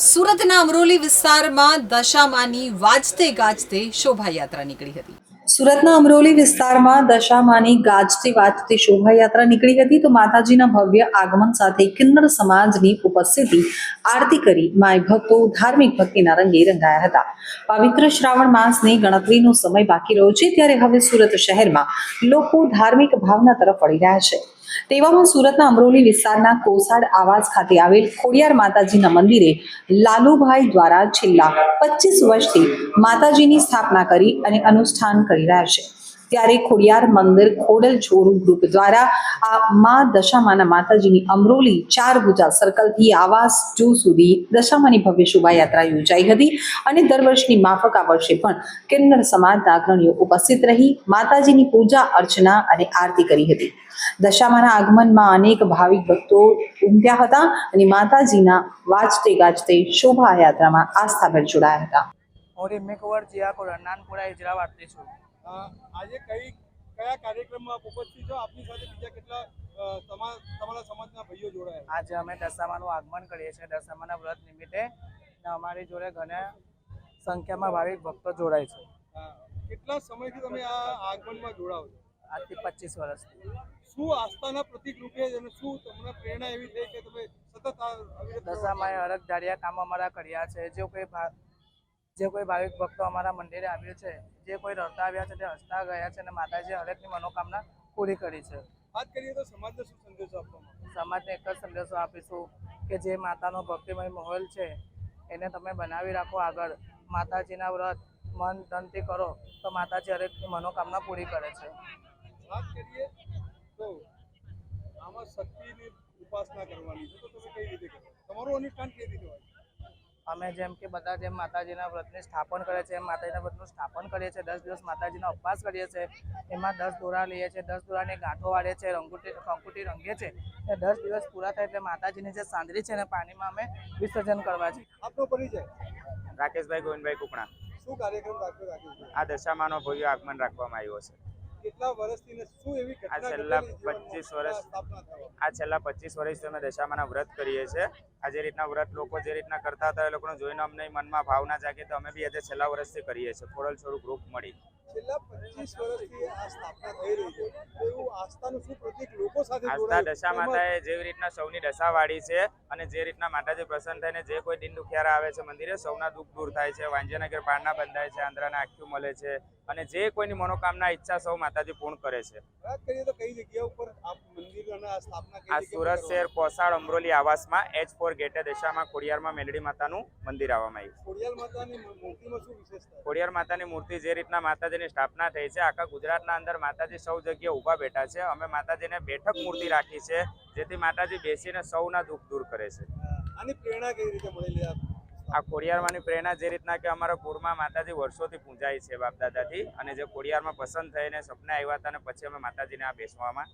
સુરતના અમરોલી વિસ્તારમાં દશામાની વાજતે ગાજતે શોભાયાત્રા નીકળી હતી. સુરતના અમરોલી વિસ્તારમાં દશામાની ગાજતી વાજતી શોભાયાત્રા નીકળી હતી તો માતાજીના ભવ્ય આગમન સાથે કિન્નર સમાજની ઉપસ્થિતિ આરતી કરી માય ભક્તો ધાર્મિક ભક્તિના રંગે રંગાયા હતા. પવિત્ર શ્રાવણ માસની ગણતરીનો સમય બાકી રહ્યો છે, ત્યારે હવે સુરત શહેરમાં લોકો ધાર્મિક ભાવના તરફ વળી રહ્યા છે. તેવામાં સુરતના અમરોલી વિસ્તારના કોસાડ આવાસ ખાતે આવેલ ખોડિયાર માતાજીના મંદિરે લાલુભાઈ દ્વારા છેલ્લા પચીસ વર્ષથી માતાજીની સ્થાપના કરી અને અનુષ્ઠાન કરી રહ્યા છે. ત્યારે ખોડિયાર મંદિર ખોડલ છોરું ગ્રુપ દ્વારા આ મા દશામાના માતાજીની અમરોલી ચાર ભુજા સર્કલથી આવાસ જૂ સુધી દશામાની ભવ્ય શોભાયાત્રા યોજાઈ હતી અને દર વર્ષની માફક આ વર્ષે પણ કિન્નર સમાજના અગ્રણીઓ ઉપસ્થિત રહી માતાજીની પૂજા અર્ચના અને આરતી કરી હતી. દશામાના આગમનમાં અનેક ભાવિક ભક્તો ઉમટ્યા હતા અને માતાજીના વાજતે ગાજતે શોભાયાત્રામાં આસ્થાભેર જોડાયા હતા. હું રેમ્મી કુંવર જીયાકોર નાનપુરા હિજરાવાડથી છું અ, આજે કઈ કયા કાર્યક્રમમાં ઉપસ્થિત છો? આપની સાથે બીજા કેટલા તમારા સમાજના ભાઈઓ જોડાયા? આજે અમે દશામાનું આગમન કરીએ છીએ. દશામાના વ્રત નિમિત્તે અમારી જોડે ઘણા સંખ્યામાં ભાવિક ભક્તો જોડાય છે. કેટલા સમયથી તમે આ આગમનમાં જોડાવ છો? આજથી પચીસ વર્ષથી. શું આસ્થાના પ્રતિક રૂપે અને શું તમને પ્રેરણા એવી થઈ કે તમે સતત દશામાએ અરગ દાડિયા કામ અમારા કર્યા છે. જો કોઈ જે કોઈ ભાવિક ભક્તો અમારા મંદિરે આવ્યું છે જે કોઈ રડતા આવ્યા છે તે હસતા ગયા છે અને માતાજીએ હરેકની મનોકામના પૂરી કરી છે. વાત કરીએ તો સમાજને શું સંદેશો સમાજને એક જ સંદેશો આપીશું કે જે માતાનો ભક્તિમય માહોલ છે એને તમે બનાવી રાખો આગળ. માતાજીના વ્રત મન ધનથી કરો તો માતાજી હરેકની મનોકામના પૂરી કરે છે. વાત કરીએ તો આમાં શક્તિની ઉપાસના કરવાની છે તો તમે કઈ રીતે કરો? તમારું અનુષ્ઠાન કેવી રીતે હોય? અમે જેમ કે બધા જેમ માતાજીના વ્રતની સ્થાપન કરે છે એમ માતાજીના વ્રતનું સ્થાપન કરીએ છીએ દસ દિવસ માતાજીનો ઉપવાસ કરીએ છીએ એમાં દસ દોરા લઈએ છીએ દસ દોરાને ગાંઠો વાળીએ છીએ રંગુટી કંકુટી રંગીએ છીએ એ દસ દિવસ પૂરા થાય એટલે માતાજીની જે સાંદરી છે એને પાણીમાં અમે વિસર્જન કરવા છીએ. આપનો પરિચય? રાકેશભાઈ ગોવિંદભાઈ કુકણા. શું કાર્યક્રમ રાખ્યો રાખ્યો આ દશામાનો ભવ્ય આગમન રાખવામાં આવ્યો છે. કેટલા વર્ષથી ને શું એવી આ છેલ્લા 25 વર્ષ. આ છેલ્લા પચીસ વર્ષથી અમે દશામાના વ્રત કરીએ છીએ. આ જે રીતના વ્રત લોકો જે રીતના કરતા હતા એ લોકોને જોઈને અમને મનમાં ભાવના જાગે તો અમે બી આજે છેલ્લા વર્ષથી કરીએ છીએ. ખોડલ છોડું ગ્રુપ મળી. છેલ્લા પચીસ વર્ષથી આ સ્થાપના થઈ રહી છે. એવું આસ્થાનું શું પ્રતિક લોકો સાથે આસ્થા દશા માતા એ જેવી રીતના સૌની દશા વાળી છે અને જે રીતના માતાજી પ્રસન્ન થઈને જે કોઈ દિન દુખિયારા આવે છે મંદિરે સૌના દુઃખ દૂર થાય છે વાંજ્યનગર પારના બંધાય છે આંધ્રાના આખ્યું મળે છે અને જે કોઈની મનોકામના ઈચ્છા સૌ માતાજી પૂર્ણ કરે છે. આ સુરત શહેર કોસાળ અમરોલી આવાસમાં એચ ફોર ગેટે દશામાં ખોડિયારમાં મેલડી માતાનું મંદિર આવવામાં આવ્યું ખોડિયાલ માતાની મૂર્તિમાં શું વિશેષતા? ખોડિયાર માતાની મૂર્તિ જે રીતના માતાજીની સ્થાપના થઈ છે. આખા ગુજરાતના અંદર માતાજી સૌ જગ્યાએ ઊભા બેઠા છે. અમે માતાજીને બેઠક મૂર્તિ રાખી છે જેથી માતાજી બેસીને સૌના દુઃખ દૂર કરે છે. આની પ્રેરણા કઈ રીતે મળેલી આ ખોડિયારમાંની પ્રેરણા જે રીતના કે અમારા કુરમાં માતાજી વર્ષોથી પૂજાય છે બાપ દાદાથી અને જે ખોડિયારમાં પસંદ થઈને સપના આવ્યા હતા અને પછી અમે માતાજીને આ બેસવામાં